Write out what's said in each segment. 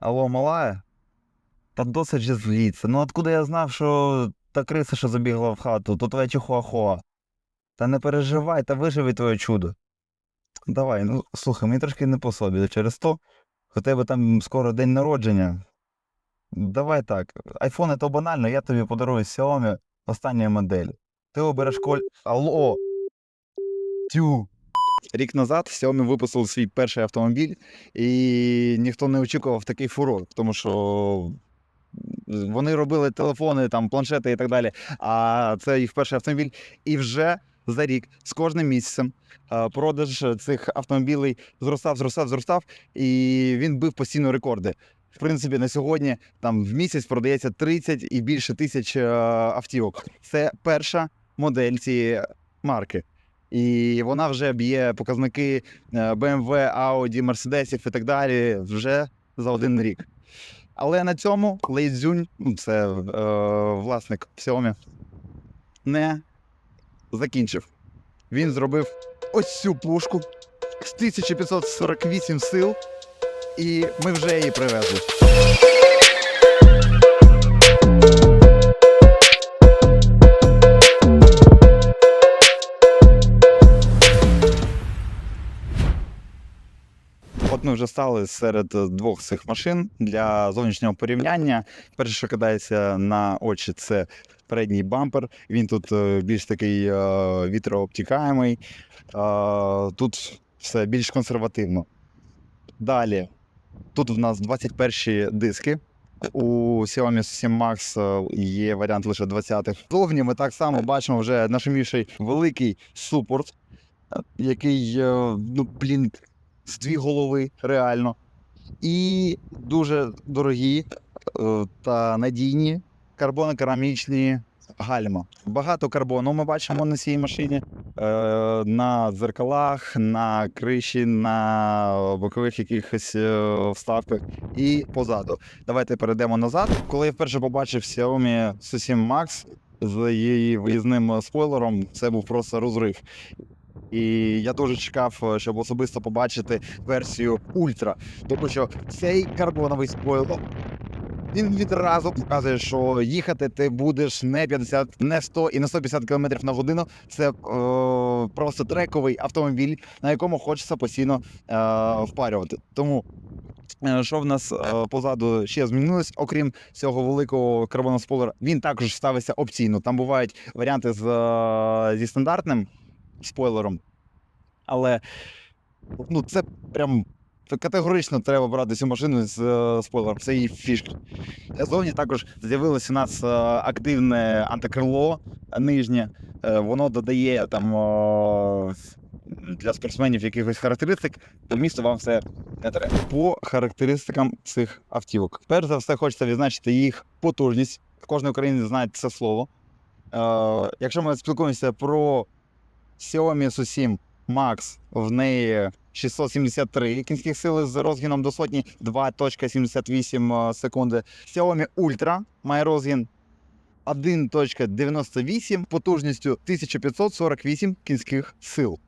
Алло, малая? Та досить же зліться. Ну откуда я знав, що та криса, що забігла в хату, то твоя чихуахуа. Та не переживай, та виживи твоє чудо. Давай, ну слухай, мені трошки не по собі через то. У тебе там скоро день народження. Давай так. Айфон то банально, я тобі подарую Xiaomi останньої моделі. Ти обереш коль. Алло! Тю. Рік назад Xiaomi випустили свій перший автомобіль, і ніхто не очікував такий фурор, тому що вони робили телефони, там, планшети і так далі. А це їх перший автомобіль. І вже за рік з кожним місяцем е, продаж цих автомобілей зростав, зростав, зростав, і він бив постійно рекорди. В принципі, на сьогодні там в місяць продається 30 і більше тисяч е, автівок. Це перша модель цієї марки. І вона вже б'є показники е, BMW, Audi, Mercedes і так далі вже за один рік. Але на цьому Лей Цзюнь, ну, це е, власник Xiaomi, не закінчив. Він зробив ось цю пушку з 1548 сил, і ми вже її привезли. Ми вже стали серед е, двох цих машин для зовнішнього порівняння. Перше, що кидається на очі, це передній бампер. Він тут е, більш такий е, вітрообтікаємий. Тут все більш консервативно. Далі, тут в нас 21 диски. У Xiaomi 7 Max є варіант лише 20-х. Зовні ми так само бачимо вже нашумівший великий супорт, який, ну, блін, з дві голови, реально. І дуже дорогі е, та надійні карбонокерамічні гальма. Багато карбону ми бачимо на цій машині. Е, на дзеркалах, на криші, на бокових якихось е, вставках і позаду. Давайте перейдемо назад. Коли я вперше побачив Xiaomi Su7 Max з її виїзним спойлером, це був просто розрив. І я дуже чекав, е, щоб особисто побачити версію Ультра. Тому що цей карбоновий спойлер. Він відразу показує, що їхати ти будеш не 50, не 100 і не 150 км на годину. Це е, просто трековий автомобіль, на якому хочеться постійно е, впарювати. Тому е, що в нас е, позаду ще змінилось, окрім цього великого карбонового спойлера, він також ставиться опційно. Там бувають варіанти з, зі стандартним спойлером. Але ну, це прям категорично треба брати цю машину з е, спойлером. Це її фішка. Зовні також з'явилося у нас е, активне антикрило нижнє. Е, Воно додає там о, для спортсменів якихось характеристик. По місту вам все не треба. По характеристикам цих автівок. Перш за все, хочеться відзначити їх потужність. Кожен українець знає це слово. Е, Якщо ми спілкуємося про Xiaomi Su7 Max, в неї 673 кінських сили з розгіном до сотні 2.78 секунди. Xiaomi Ultra має розгін 1.98 потужністю 1548 кінських сил.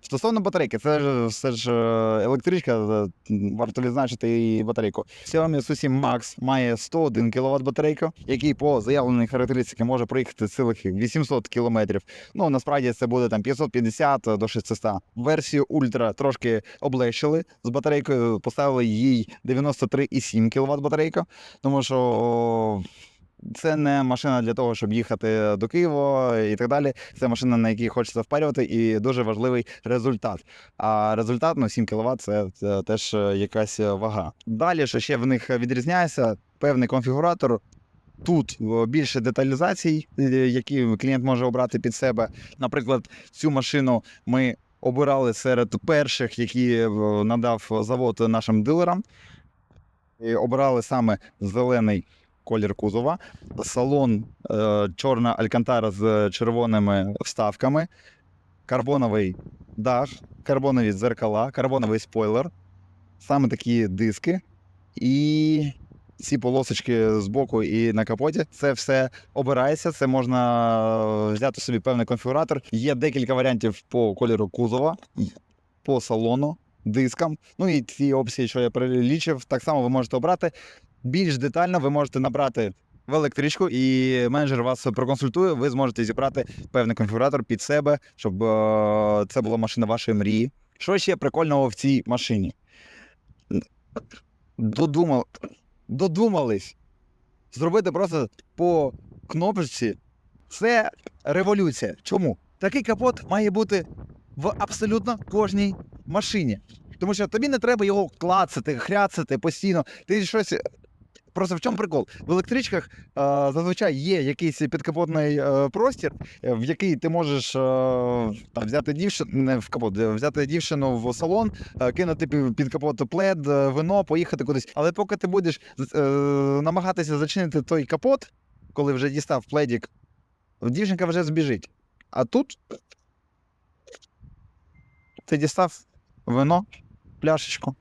Стосовно батарейки, це ж все ж е, електричка, е, варто відзначити і батарейку. Xiaomi Su7 Max має 101 кВт батарейку, який по заявленій характеристиці може проїхати цілих 800 км. Ну насправді це буде там 550 до 600. Версію Ultra трошки облегшили з батарейкою, поставили їй 93,7 кВт батарейка, тому що. о, це не машина для того, щоб їхати до Києва і так далі. Це машина, на якій хочеться впарювати, і дуже важливий результат. А результат ну, 7 кВт це, це теж е, якась вага. Далі, що ще в них відрізняється, певний конфігуратор. Тут е, більше деталізацій, е, які клієнт може обрати під себе. Наприклад, цю машину ми обирали серед перших, які е, надав завод нашим дилерам. І обирали саме зелений колір кузова, салон е, чорна алькантара з червоними вставками, карбоновий дах, карбонові дзеркала, карбоновий спойлер, саме такі диски і ці полосочки з боку і на капоті. Це все обирається. Це можна взяти собі певний конфігуратор. Є декілька варіантів по кольору кузова, по салону. дискам. Ну і ці опції, що я перелічив, так само ви можете обрати. Більш детально ви можете набрати в електричку, і менеджер вас проконсультує. Ви зможете зібрати певний конфігуратор під себе, щоб е, це була машина вашої мрії. Що ще прикольного в цій машині? Додумав, додумались зробити просто по кнопочці. Це революція. Чому? Такий капот має бути в абсолютно кожній машині. Тому що тобі не треба його клацати, хряцати постійно. Ти щось. Просто в чому прикол? В електричках е, зазвичай є якийсь підкапотний е, простір, е, в який ти можеш е, там, взяти дівчину, не в капот, взяти дівчину в салон, е, кинути під капот плед, вино, поїхати кудись. Але поки ти будеш е, намагатися зачинити той капот, коли вже дістав пледік, дівчинка вже збіжить. А тут ти дістав вино, пляшечку,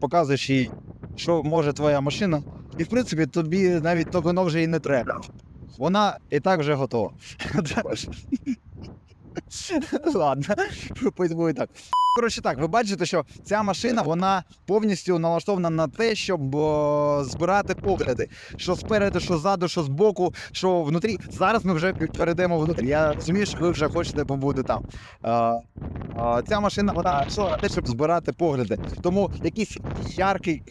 показуєш їй, що може твоя машина, і в принципі тобі навіть то вино вже і не треба. Вона і так вже готова. Ладно, поїдемо і так. Коротше так, ви бачите, що ця машина вона повністю налаштована на те, щоб о, збирати погляди. Що спереду, що ззаду, що збоку, що внутрі. Зараз ми вже перейдемо внутрі. Я розумію, що ви вже хочете побути там. А, а, ця машина вона що на те, щоб збирати погляди. Тому якийсь яркий,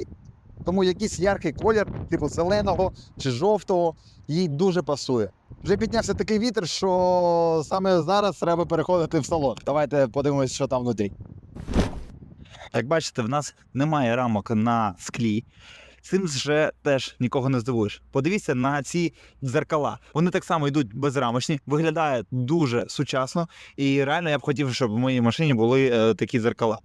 тому якийсь яркий колір, типу зеленого чи жовтого, їй дуже пасує. Вже піднявся такий вітер, що саме зараз треба переходити в салон. Давайте подивимось, що там внутрі. Як бачите, в нас немає рамок на склі. Цим вже теж нікого не здивуєш. Подивіться на ці дзеркала. Вони так само йдуть безрамочні, виглядає дуже сучасно. І реально я б хотів, щоб в моїй машині були е, такі дзеркала.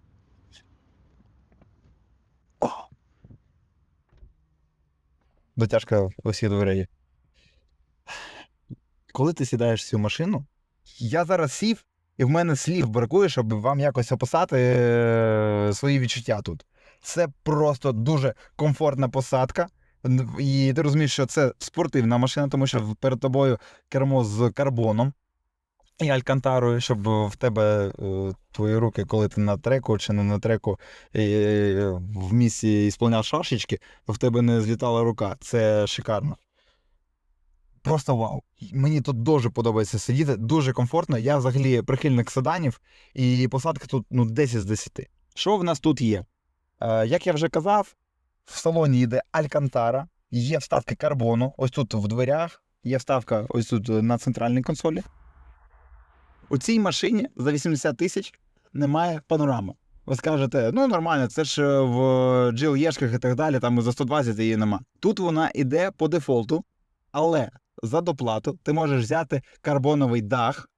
Дотяжка усіх усі дверей. Коли ти сідаєш в цю машину, я зараз сів, і в мене слів бракує, щоб вам якось описати е, свої відчуття тут. Це просто дуже комфортна посадка. І ти розумієш, що це спортивна машина, тому що перед тобою кермо з карбоном і алькантарою, щоб в тебе е, твої руки, коли ти на треку чи не на треку е, в місці ісполняв шашечки, в тебе не злітала рука. Це шикарно. Просто вау. Мені тут дуже подобається сидіти, дуже комфортно. Я взагалі прихильник седанів, і посадка тут ну, 10 з 10. Що в нас тут є? Е, як я вже казав, в салоні йде Алькантара, є вставки карбону, ось тут в дверях, є вставка ось тут на центральній консолі. У цій машині за 80 тисяч немає панорами. Ви скажете, ну нормально, це ж е, в GLE-шках і так далі, там за 120 її нема. Тут вона йде по дефолту, але за доплату ти можеш взяти карбоновий дах,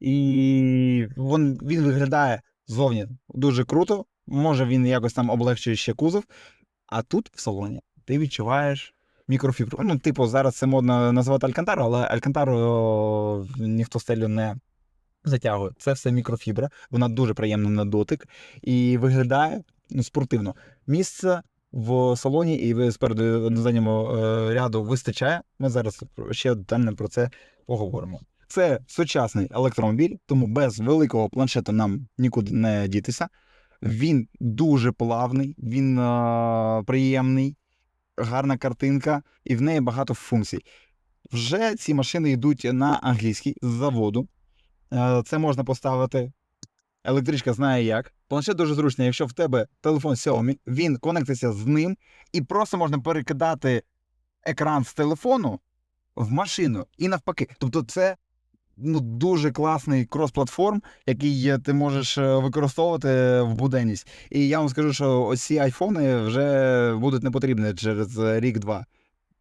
і він, він виглядає зовні дуже круто. Може він якось там облегчує ще кузов. А тут в салоні ти відчуваєш мікрофібру. Ну, типу, зараз це модно називати Алькантару, але Алькантару о, ніхто стелю не затягує. Це все мікрофібра, вона дуже приємна на дотик і виглядає ну, спортивно. Місце в салоні і ви спереду на задньому е, ряду вистачає. Ми зараз ще детально про це поговоримо. Це сучасний електромобіль, тому без великого планшета нам нікуди не дітися. Він дуже плавний, він е, приємний, гарна картинка, і в неї багато функцій. Вже ці машини йдуть на англійський з заводу. Е, Це можна поставити. Електричка знає як. Планшет дуже зручний. Якщо в тебе телефон Xiaomi, він конектиться з ним, і просто можна перекидати екран з телефону в машину і навпаки. Тобто, це ну, дуже класний крос-платформ, який ти можеш е, використовувати в буденність. І я вам скажу, що ось ці айфони вже будуть не потрібні через рік-два.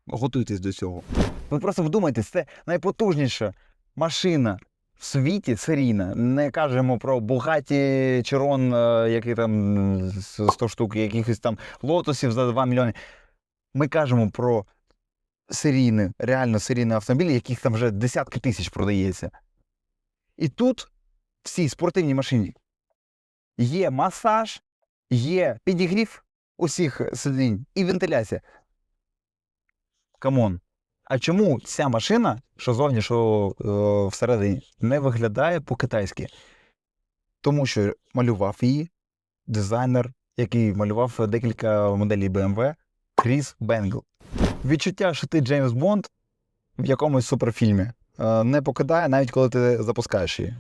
Готуйтесь до цього. Ви просто вдумайтесь, це найпотужніша машина в світі серійна. Не кажемо про Bugatti Chiron, е, який там 100 штук, якихось там лотосів за 2 мільйони. Ми кажемо про серійний, реально серійний автомобіль, яких там вже десятки тисяч продається. І тут в цій спортивній машині є масаж, є підігрів усіх сидінь і вентиляція. Камон. А чому ця машина, що зовні, що е, всередині, не виглядає по-китайськи? Тому що малював її дизайнер, який малював декілька моделей BMW, Кріс Бенгл. Відчуття, що ти Джеймс Бонд в якомусь суперфільмі е, не покидає, навіть коли ти запускаєш її.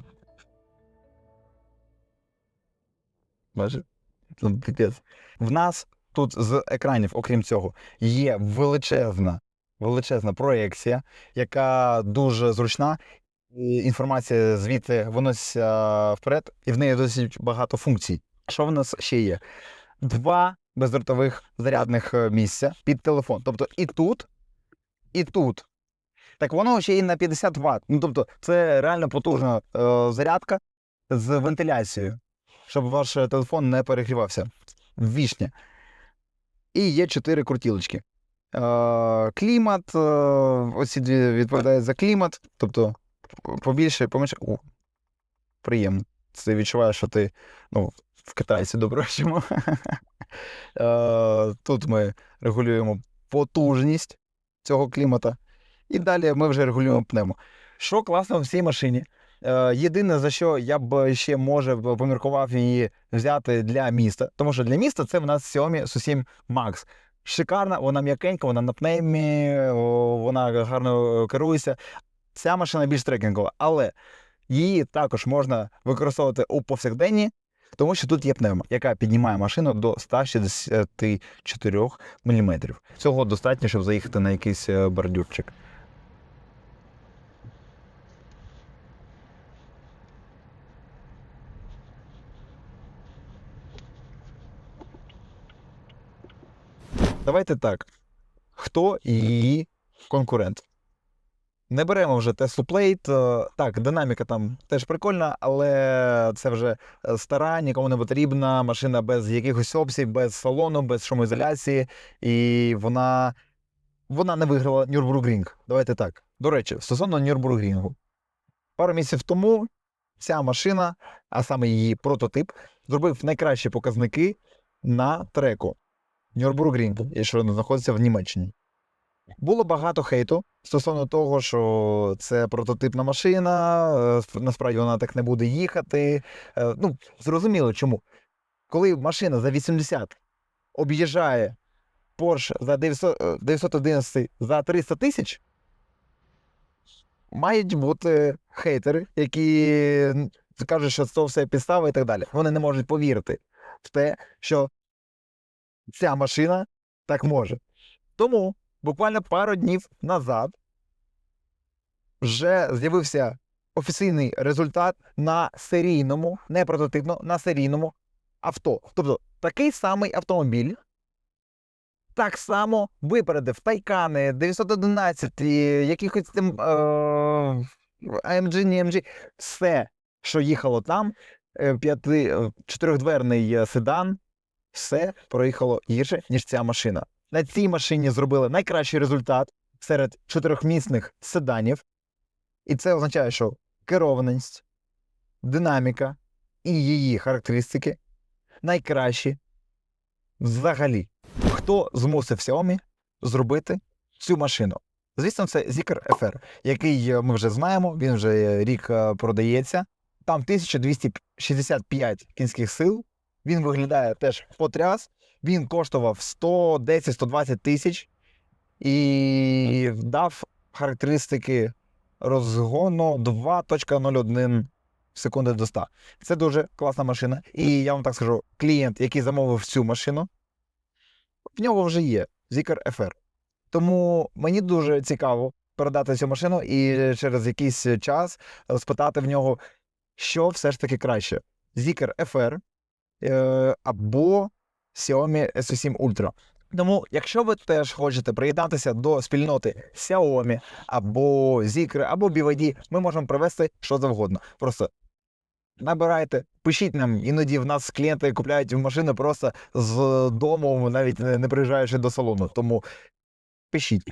Бачиш? В нас тут з екранів, окрім цього, є величезна, величезна проєкція, яка дуже зручна. І інформація звідти виноситься вперед, і в неї досить багато функцій. Що в нас ще є? Два бездротових зарядних е, місця під телефон. Тобто і тут, і тут. Так воно ще й на 50 Вт. Ну тобто, це реально потужна е, зарядка з вентиляцією, щоб ваш телефон не перегрівався. Ввічня. І є чотири крутілочки. Е, клімат, е, оці дві відповідають за клімат, тобто побільше, поменше. О, приємно. Ти відчуваєш, що ти ну, в китайці доброщимо. Е, Тут ми регулюємо потужність цього клімата. І далі ми вже регулюємо пневмо. Що класно в цій машині? Єдине, за що я б ще може поміркував її взяти для міста, тому що для міста це в нас Xiaomi Su7 Max. Шикарна, вона м'якенька, вона на пневмі, вона гарно керується. Ця машина більш трекінгова, але її також можна використовувати у повсякденні, тому що тут є пневма, яка піднімає машину до 164 мм. Цього достатньо, щоб заїхати на якийсь е, бордюрчик. Давайте так. Хто її конкурент? Не беремо вже Tesla Plate. е, Так, динаміка там теж прикольна, але це вже е, стара, нікому не потрібна машина без якихось опцій, без салону, без шумоізоляції. І вона, вона не виграла Нюрбургрінг. Давайте так. До речі, стосовно Нюрбургрінгу. Пару місяців тому ця машина, а саме її прототип, зробив найкращі показники на треку Нюрбургрінг, що знаходиться в Німеччині. Було багато хейту стосовно того, що це прототипна машина, е, насправді вона так не буде їхати. Е, Ну, зрозуміло чому. Коли машина за 80 об'їжджає Porsche за 900, е, 911 за 300 тисяч, мають бути хейтери, які кажуть, що це все підстава і так далі. Вони не можуть повірити в те, що ця машина так може. Тому буквально пару днів назад вже з'явився офіційний результат на серійному, не прототипно, на серійному авто. Тобто такий самий автомобіль так само випередив Тайкани, 911, якихось там е, AMG, не AMG, все, що їхало там, е, п'яти, е, чотирьохдверний е, седан, все проїхало гірше, ніж ця машина. На цій машині зробили найкращий результат серед чотирьохмісних седанів. І це означає, що керованість, динаміка і її характеристики найкращі взагалі. Хто змусив Xiaomi зробити цю машину? Звісно, це Zeekr FR, який е, ми вже знаємо, він вже е, рік е, продається. Там 1265 кінських сил. Він виглядає теж потряс. Він коштував 110-120 тисяч і дав характеристики розгону 2.01 секунди до 100. Це дуже класна машина. І я вам так скажу: клієнт, який замовив цю машину, в нього вже є Zeekr FR. Тому мені дуже цікаво передати цю машину і через якийсь час спитати в нього, що все ж таки краще: Zeekr FR або Xiaomi S7 Ultra. Тому, якщо ви теж хочете приєднатися до спільноти Xiaomi або Zeekr, або BYD, ми можемо привезти що завгодно. Просто набирайте, пишіть нам. Іноді в нас клієнти купляють машини просто з дому, навіть не приїжджаючи до салону. Тому пишіть.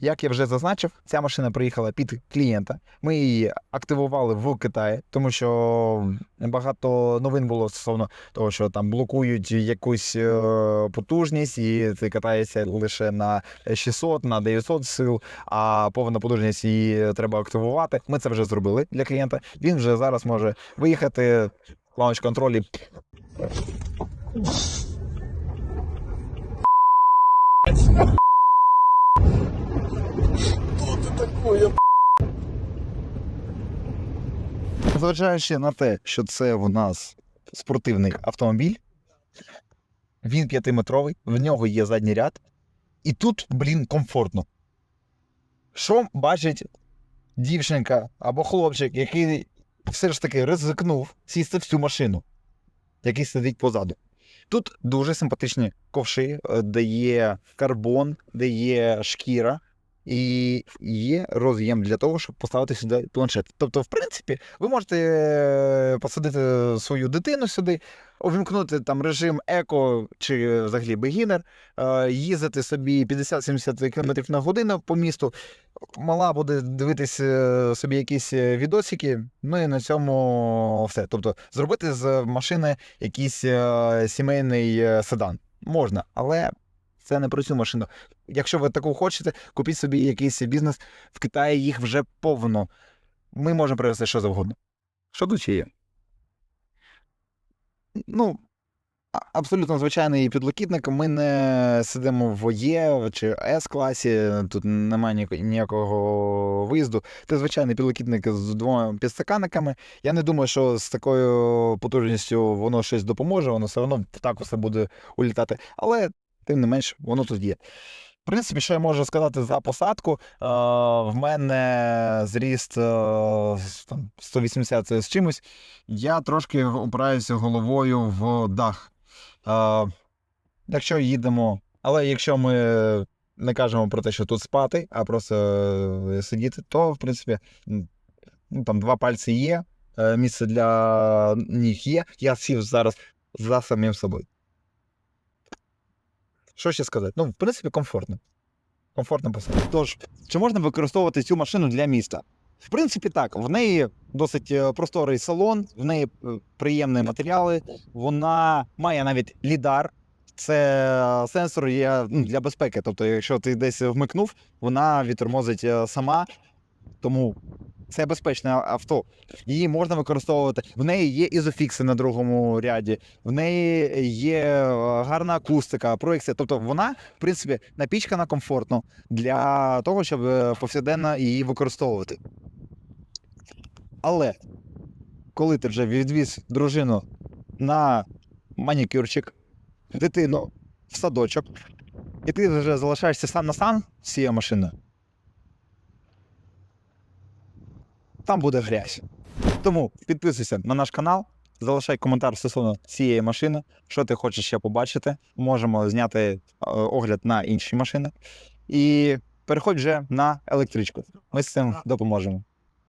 Як я вже зазначив, ця машина приїхала під клієнта. Ми її активували в Китаї, тому що багато новин було стосовно того, що там блокують якусь е, потужність, і ти катаєшся лише на 600, на 900 сил, а повна потужність її треба активувати. Ми це вже зробили для клієнта. Він вже зараз може виїхати лаунч контролі. Зважаючи на те, що це у нас спортивний автомобіль, він п'ятиметровий, в нього є задній ряд, і тут, блін, комфортно. Що бачить дівчинка або хлопчик, який все ж таки ризикнув сісти в цю машину, який сидить позаду. Тут дуже симпатичні ковши, е, де є карбон, де є шкіра, і є роз'єм для того, щоб поставити сюди планшет. Тобто, в принципі, ви можете е, посадити свою дитину сюди, увімкнути там режим еко чи взагалі бегінер, е, їздити собі 50-70 км на годину по місту. Мала буде дивитись е, собі якісь відосики, ну і на цьому все. Тобто зробити з машини якийсь сімейний седан. Можна, але це не про цю машину. Якщо ви таку хочете, купіть собі якийсь бізнес. В Китаї їх вже повно. Ми можемо привезти що завгодно. Що тут ще є? Ну, абсолютно звичайний підлокітник. Ми не сидимо в Є чи С-класі, тут немає ніякого виїзду. Це звичайний підлокітник з двома підстаканниками. Я не думаю, що з такою потужністю воно щось допоможе, воно все одно так усе буде улітати. Але тим не менш, воно тут є. В принципі, що я можу сказати за посадку? Е, в мене зріст е, там, 180 з чимось. Я трошки опираюся головою в дах. Е, якщо їдемо, але якщо ми не кажемо про те, що тут спати, а просто сидіти, то в принципі ну, там два пальці є, місце для ніг є. Я сів зараз за самим собою. Що ще сказати? Ну, в принципі, комфортно. Комфортно посадка. Тож, чи можна використовувати цю машину для міста? В принципі, так. В неї досить е, просторий салон, в неї е, приємні матеріали, вона має навіть лідар. Це сенсор є ну, для безпеки. Тобто, якщо ти десь вмикнув, вона відтормозить е, сама. Тому це безпечне авто. Її можна використовувати. В неї є ізофікси на другому ряді, в неї є е, гарна акустика, проекція. Тобто вона, в принципі, напічкана комфортно для того, щоб е, повсякденно її використовувати. Але коли ти вже відвіз дружину на манікюрчик, дитину в садочок, і ти вже залишаєшся сам на сам з цією машиною, там буде грязь. Тому підписуйся на наш канал, залишай коментар стосовно цієї машини, що ти хочеш ще побачити. Можемо зняти е, огляд на інші машини. І переходь вже на електричку. Ми з цим допоможемо.